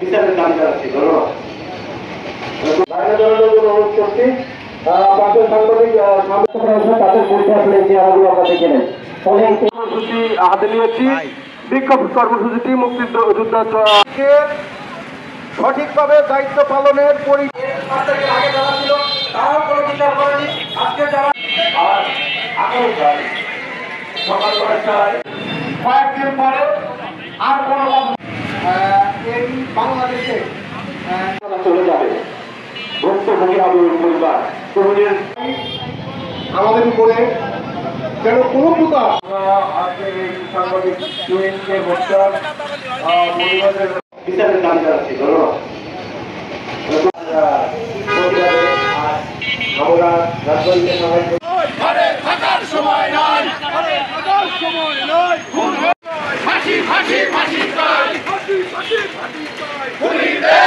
বিচারের দাবি জানাচ্ছি ধন্যবাদ বিক্ষোভ কর্মসূচিটি মুক্তিযোদ্ধা সঠিকভাবে দায়িত্ব পালনের পরি আগে যারা ছিল তারাও কোনো বিচার করেনি। আজকে যারা আর আগামীকাল সকাল কয়েকদিন পরে আর কোনো বাংলাদেশে চলে যাবে। ভুক্তভোগী হবে পরিবার আমাদের উপরে যেন কোনো প্রকার আজকের এই সাংবাদিক টুইনকে হত্যার পরিবারের বিচারের দাবি জানাচ্ছি ধন্যবাদ প্রতিবাদে আজ আমরা রাজবাড়িতে সবাই চাই